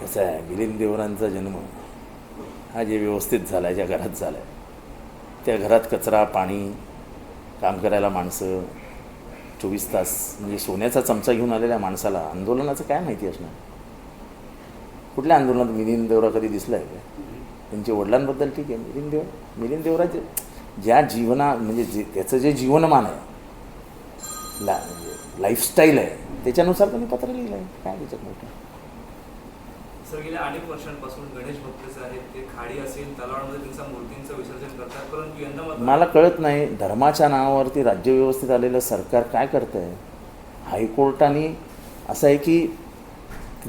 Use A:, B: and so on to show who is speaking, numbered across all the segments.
A: कसं आहे मिलिंद देवरांचा जन्म हा जे व्यवस्थित झाला आहे ज्या घरात झाला आहे त्या घरात कचरा पाणी काम करायला माणसं चोवीस तास म्हणजे सोन्याचा चमचा घेऊन आलेल्या माणसाला आंदोलनाचं काय माहिती असणार? कुठल्या आंदोलनात मिलिंद देवरा कधी दिसला आहे का त्यांच्या वडिलांबद्दल ठीक आहे. मिलिंद देव मिलिंद देवराचे ज्या जीवना म्हणजे जे त्याचं जे जीवनमान आहे ला म्हणजे लाईफस्टाईल आहे त्याच्यानुसार त्यांनी पत्र लिहिलं आहे काय त्याच्यात मोठं
B: सर गेल्या अनेक वर्षांपासून गणेश भक्त जे आहेत. ते खाडी असेल तलावांमध्ये त्यांच्या मूर्तींचं विसर्जन करतात परंतु यंदा
A: मला कळत नाही धर्माच्या नावावरती राज्य राज्यव्यवस्थेत आलेलं सरकार काय करतं आहे हायकोर्टाने असं आहे की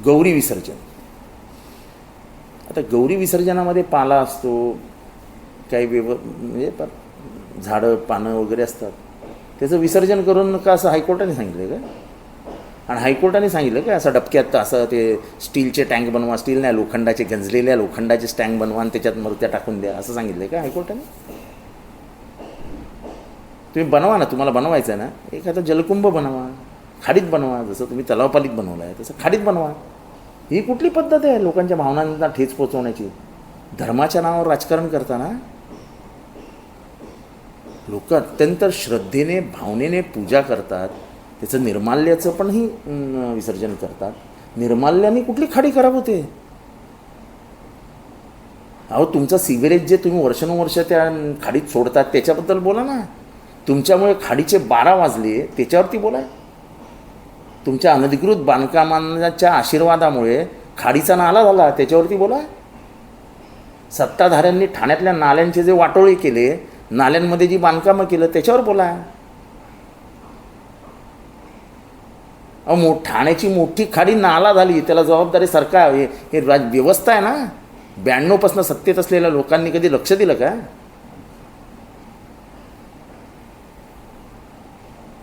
A: गौरी विसर्जन. आता गौरी विसर्जनामध्ये पाला असतो काही व्यव म्हणजे झाडं पानं वगैरे असतात. त्याचं विसर्जन करून का असं हायकोर्टाने सांगितलं का आणि हायकोर्टाने सांगितलं का असं डबक्यात असं ते स्टीलचे टँक बनवा स्टील नाही लोखंडाचे गंजलेल्या लोखंडाचे टँक बनवा आणि त्याच्यात मूर्त्या टाकून द्या असं सांगितलं आहे का हायकोर्टाने? तुम्ही बनवा ना तुम्हाला बनवायचं आहे ना. एखादा जलकुंभ बनवा खाडीत बनवा जसं तुम्ही तलावपालीत बनवलं आहे तसं खाडीत बनवा. ही कुठली पद्धत आहे लोकांच्या भावनांना ठेच पोचवण्याची? धर्माच्या नावावर राजकारण करताना? लोक अत्यंत श्रद्धेने भावनेने पूजा करतात. त्याचं निर्माल्याचं पणही विसर्जन करतात. निर्माल्याने कुठली खाडी खराब होते? अहो तुमचं सिव्हरेज जे तुम्ही वर्षानुवर्ष त्या खाडीत सोडतात त्याच्याबद्दल बोला ना. तुमच्यामुळे खाडीचे बारा वाजले त्याच्यावरती बोला. तुमच्या अनधिकृत बांधकामांच्या आशीर्वादामुळे खाडीचा नाला झाला त्याच्यावरती बोला. सत्ताधाऱ्यांनी ठाण्यातल्या नाल्यांचे जे वाटोळे केले नाल्यांमध्ये जी बांधकामं केलं त्याच्यावर बोला. अहो मो ठाण्याची मोठी खाडी नाला झाली. त्याला जबाबदारी सरकार हे हे राज व्यवस्था आहे ना? ब्याण्णवपासून सत्तेत असलेल्या लोकांनी कधी लक्ष दिलं का?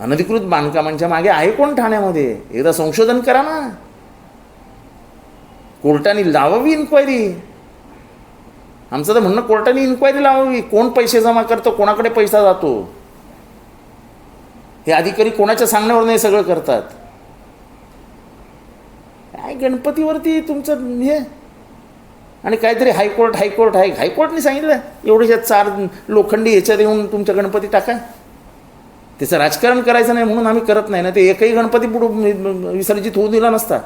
A: अनधिकृत बांधकामांच्या मागे आहे कोण ठाण्यामध्ये? एकदा संशोधन करा ना. कोर्टाने लावावी इन्क्वायरी आमचं तर म्हणणं कोर्टाने इन्क्वायरी लावावी. कोण पैसे जमा करतो? कोणाकडे पैसा जातो? हे अधिकारी कोणाच्या सांगण्यावर नाही सगळं करतात? काय गणपतीवरती तुमचं हे. आणि काहीतरी हायकोर्ट हायकोर्ट हाय हायकोर्टने सांगितलं एवढ्याच्या चार लोखंडी ह्याच्यात येऊन तुमच्या गणपती टाका. त्याचं राजकारण करायचं नाही म्हणून आम्ही करत नाही ना ते एकही गणपती पुढं विसर्जित होऊ दिला नसता.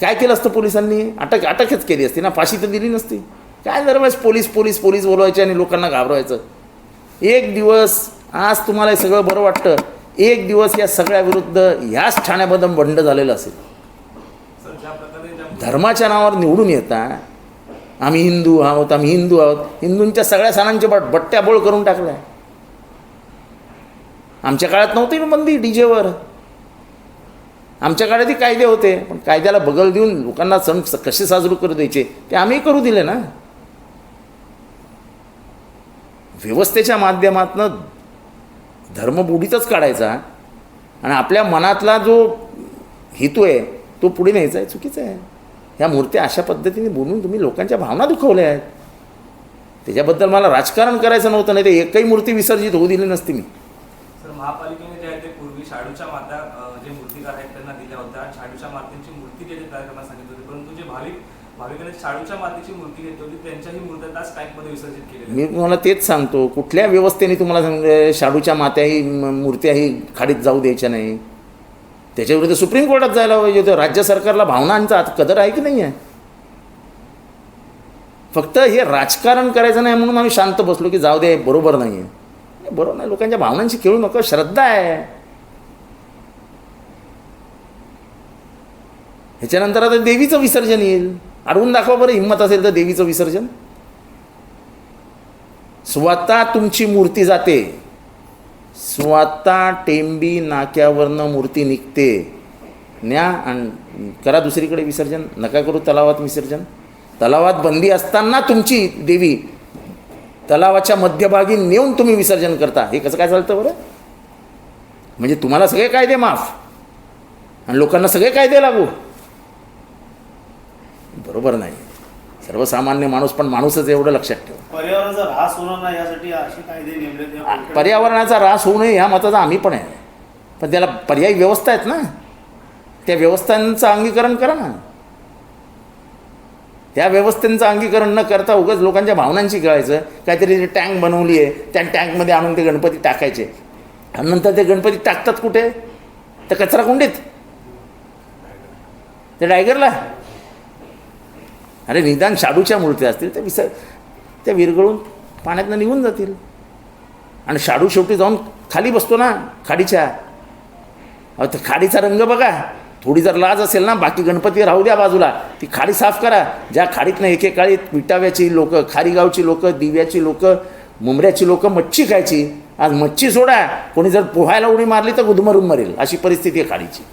A: काय केलं असतं पोलिसांनी? अटक अटकच केली असती ना फाशी तर दिली नसती. काय दरवेळेस पोलीस पोलीस पोलीस बोलवायचे आणि लोकांना घाबरवायचं? एक दिवस आज तुम्हाला हे सगळं बरं वाटतं. एक दिवस या सगळ्या विरुद्ध ह्याच ठाण्याबद्दल बंड झालेलं असेल
B: सर ज्या प्रकारे ज्या
A: धर्माच्या नावावर निवडून येता. आम्ही हिंदू आहोत आम्ही हिंदू आहोत. हिंदूंच्या सगळ्या सणांचे बट बट्ट्या बोळ करून टाकल्या. आमच्या काळात नव्हती ना बंदी डीजेवर. आमच्या काळातही कायदे होते पण कायद्याला बगल देऊन लोकांना सण कसे साजरे करू द्यायचे ते आम्ही करू दिले ना. व्यवस्थेच्या माध्यमातनं धर्म बुडीतच काढायचा. आणि आपल्या मनातला जो हेतू आहे तो पुढे न्यायचा आहे चुकीचा आहे. ह्या मूर्त्या अशा पद्धतीने बोलून तुम्ही लोकांच्या भावना दुखवल्या आहेत. त्याच्याबद्दल मला राजकारण करायचं नव्हतं नाही ते एकही मूर्ती विसर्जित होऊ दिली नसती मी.
B: सर महापालिकेने जे आहे ते पूर्वी शाडूच्या माता जे मूर्तिकार आहेत त्यांना दिल्या होत्या. शाडूच्या मातेची मूर्ती जे तयार करण्यास सांगितली होती परंतु जे भाविक भाविकांनी शाडूच्या मातेची मूर्ती घेतली होती त्यांच्याही मूर्त्या त्याच टँकमध्ये विसर्जित केलेल्या
A: मी तुम्हाला तेच सांगतो कुठल्या व्यवस्थेने तुम्हाला सांगते शाडूच्या मात्याही मूर्त्याही खाडीत जाऊ द्यायच्या नाही? त्याच्याविरुद्ध सुप्रीम कोर्टात जायला पाहिजे होतं. राज्य सरकारला भावनांचा कदर आहे की नाही आहे? फक्त हे राजकारण करायचं नाही म्हणून आम्ही शांत बसलो की जाऊ दे बरोबर नाही आहे बरोबर नाही. लोकांच्या भावनांशी खेळू नको श्रद्धा आहे. ह्याच्यानंतर आता देवीचं विसर्जन येईल. अडवून दाखवा बरं हिंमत असेल तर देवीचं विसर्जन. स्वतः तुमची मूर्ती जाते. स्वतः टेंबी नाक्यावरनं मूर्ती निघते. न्या आणि करा दुसरीकडे विसर्जन. नका करू तलावात विसर्जन. तलावात बंदी असताना तुमची देवी तलावाच्या मध्यभागी नेऊन तुम्ही विसर्जन करता. हे कसं काय चालतं बरं? म्हणजे तुम्हाला सगळे कायदे माफ. आणि लोकांना सगळे कायदे लागू. बरोबर नाही. सर्वसामान्य माणूस पण माणूसच एवढं लक्षात ठेवा.
C: पर्यावरणाचा ऱ्हास होणार नाही यासाठी असे कायदे नेमले
A: पर्यावरणाचा ऱ्हास होऊ नये ह्या मताचा आम्ही पण आहे. पण त्याला पर्यायी व्यवस्था आहेत ना. त्या व्यवस्थांचं अंगीकरण करा ना. त्या व्यवस्थेचं अंगीकरण न करता उगाच लोकांच्या भावनांशी खेळायचं. काहीतरी जे टँक बनवली आहे त्या टँकमध्ये आणून ते गणपती टाकायचे. आणि नंतर ते गणपती टाकतात कुठे? तर कचरा कुंडीत ते डायगरला. अरे निदान शाडूच्या मूर्त्या असतील त्या विसर त्या विरघळून पाण्यातनं निघून जातील. आणि शाडू शेवटी जाऊन खाली बसतो ना खाडीच्या. अहो तर खाडीचा रंग बघा. थोडी जर लाज असेल ना बाकी गणपती राहू द्या बाजूला. ती खाडी साफ करा. ज्या खाडीतनं एकेकाळी विटाव्याची लोकं खारीगावची लोकं दिव्याची लोकं मुंबऱ्याची लोकं मच्छी खायची. आज मच्छी सोडा. कोणी जर पोहायला उडी मारली तर गुदमरून मरेल. अशी परिस्थिती आहे खाडीची.